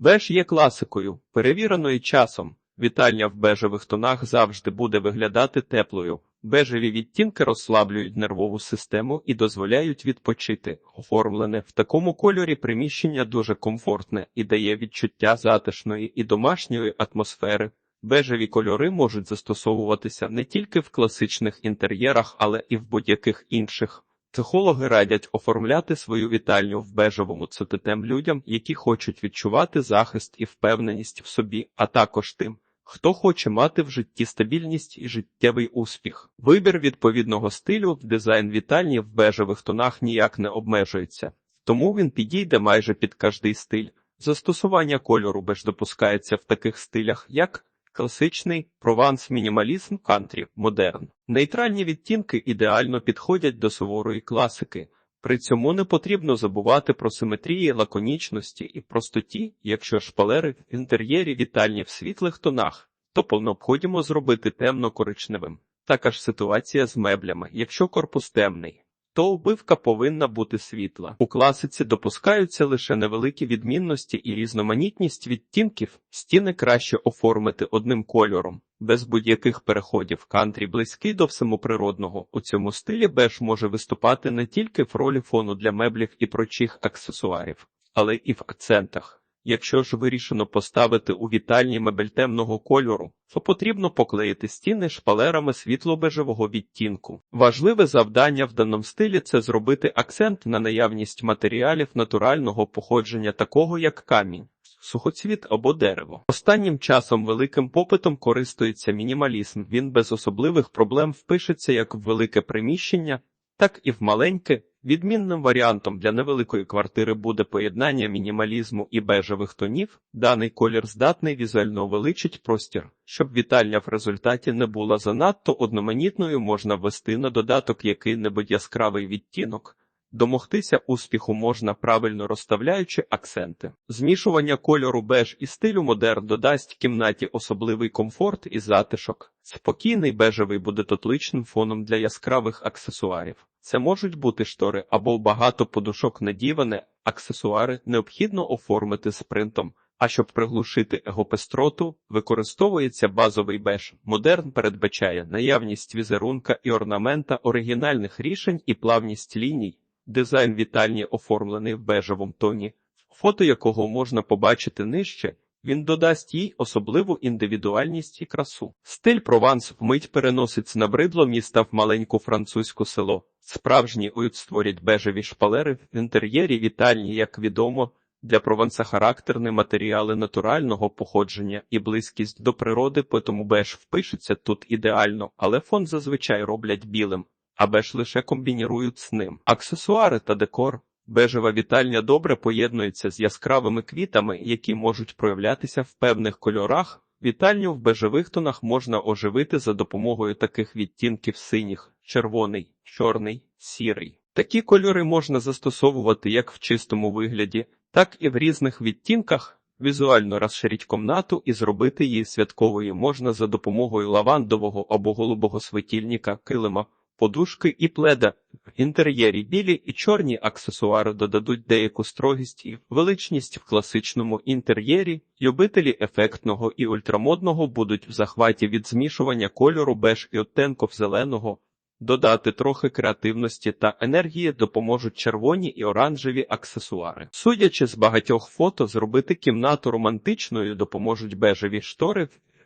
Беж є класикою, перевіреною часом. Вітальня в бежевих тонах завжди буде виглядати теплою. Бежеві відтінки розслаблюють нервову систему і дозволяють відпочити. Оформлене в такому кольорі приміщення дуже комфортне і дає відчуття затишної і домашньої атмосфери. Бежеві кольори можуть застосовуватися не тільки в класичних інтер'єрах, але і в будь-яких інших. Психологи радять оформляти свою вітальню в бежевому цитетем людям, які хочуть відчувати захист і впевненість в собі, а також тим, хто хоче мати в житті стабільність і життєвий успіх. Вибір відповідного стилю в дизайн вітальні в бежевих тонах ніяк не обмежується, тому він підійде майже під кожний стиль. Застосування кольору беж допускається в таких стилях, як класичний, прованс, мінімалізм, кантрі, модерн. Нейтральні відтінки ідеально підходять до суворої класики. При цьому не потрібно забувати про симетрії, лаконічності і простоті, якщо шпалери в інтер'єрі вітальні в світлих тонах, то необходимо зробити темно-коричневим. Така ж ситуація з меблями, якщо корпус темний. То обивка повинна бути світла. У класиці допускаються лише невеликі відмінності і різноманітність відтінків, стіни краще оформити одним кольором, без будь-яких переходів. Кантрі близький до всемоприродного. У цьому стилі беж може виступати не тільки в ролі фону для меблів і прочих аксесуарів, але і в акцентах. Якщо ж вирішено поставити у вітальні мебель темного кольору, то потрібно поклеїти стіни шпалерами світло-бежевого відтінку. Важливе завдання в даному стилі це зробити акцент на наявність матеріалів натурального походження, такого як камінь. Сухоцвіт або дерево. Останнім часом великим попитом користується мінімалізм. Він без особливих проблем впишеться як в велике приміщення, так і в маленьке. Відмінним варіантом для невеликої квартири буде поєднання мінімалізму і бежевих тонів. Даний колір здатний візуально увеличить простір. Щоб вітальня в результаті не була занадто одноманітною, можна ввести на додаток який-небудь яскравий відтінок. Домогтися успіху можна правильно розставляючи акценти. Змішування кольору беж і стилю модерн додасть кімнаті особливий комфорт і затишок. Спокійний бежевий буде тотличним фоном для яскравих аксесуарів. Це можуть бути штори або багато подушок надіване, аксесуари необхідно оформити спринтом. А щоб приглушити егопестроту, використовується базовий беж. Модерн передбачає наявність візерунка і орнамента оригінальних рішень і плавність ліній. Дизайн вітальні оформлений в бежевому тоні, фото якого можна побачити нижче. Він додасть їй особливу індивідуальність і красу. Стиль прованс вмить переносить набридло міста в маленьку французьку село. Справжні уют створять бежеві шпалери в інтер'єрі вітальні, як відомо, для прованса характерні матеріали натурального походження і близькість до природи, тому беж впишеться тут ідеально, але фон зазвичай роблять білим, а беж лише комбінірують з ним. Аксесуари та декор. Бежева вітальня добре поєднується з яскравими квітами, які можуть проявлятися в певних кольорах. Вітальню в бежевих тонах можна оживити за допомогою таких відтінків синіх, червоний, чорний, сірий. Такі кольори можна застосовувати як в чистому вигляді, так і в різних відтінках. Візуально розширіть комнату і зробити її святковою можна за допомогою лавандового або голубого світильника, килима подушки і пледа. В інтер'єрі білі і чорні аксесуари додадуть деяку строгість і величність в класичному інтер'єрі. Любителі ефектного і ультрамодного будуть в захваті від змішування кольору беж і оттенків зеленого. Додати трохи креативності та енергії допоможуть червоні і оранжеві аксесуари. Судячи з багатьох фото, зробити кімнату романтичною допоможуть бежеві штори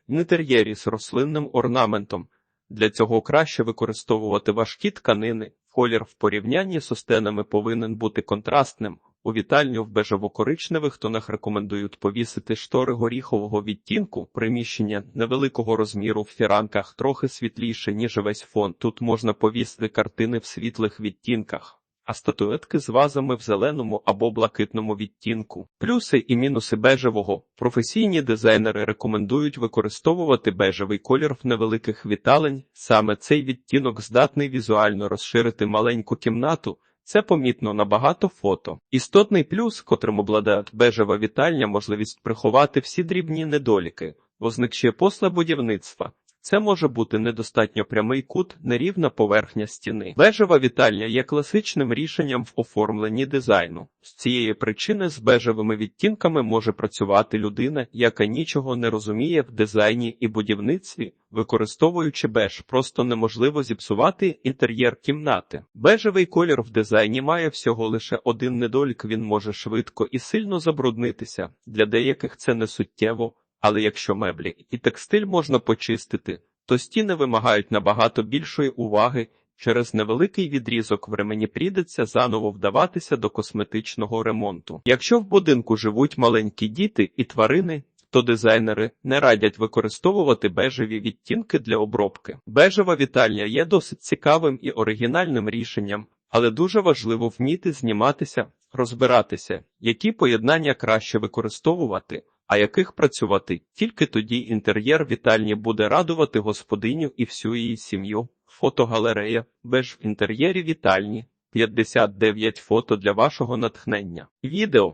в інтер'єрі з рослинним орнаментом. Для цього краще використовувати важкі тканини. Колір в порівнянні з остенами повинен бути контрастним. У вітальню в бежево-коричневих тонах рекомендують повісити штори горіхового відтінку, приміщення невеликого розміру в фіранках трохи світліше, ніж весь фон. Тут можна повісити картини в світлих відтінках а статуетки з вазами в зеленому або блакитному відтінку. Плюси і мінуси бежевого. Професійні дизайнери рекомендують використовувати бежевий колір в невеликих віталень. Саме цей відтінок здатний візуально розширити маленьку кімнату. Це помітно на багато фото. Істотний плюс, котрим обладає бежева вітальня, можливість приховати всі дрібні недоліки, означає посла будівництва. Це може бути недостатньо прямий кут, нерівна поверхня стіни. Бежева вітальня є класичним рішенням в оформленні дизайну. З цієї причини з бежевими відтінками може працювати людина, яка нічого не розуміє в дизайні і будівництві. Використовуючи беж, просто неможливо зіпсувати інтер'єр кімнати. Бежевий колір в дизайні має всього лише один недолік, він може швидко і сильно забруднитися. Для деяких це не суттєво, але якщо меблі і текстиль можна почистити, то стіни вимагають набагато більшої уваги. Через невеликий відрізок времені прийдеться заново вдаватися до косметичного ремонту. Якщо в будинку живуть маленькі діти і тварини, то дизайнери не радять використовувати бежеві відтінки для обробки. Бежева вітальня є досить цікавим і оригінальним рішенням, але дуже важливо вміти зніматися, розбиратися, які поєднання краще використовувати, а яких працювати. Тільки тоді інтер'єр вітальні буде радувати господиню і всю її сім'ю. Фотогалерея Беж в інтер'єрі вітальні. 59 фото для вашого натхнення. Відео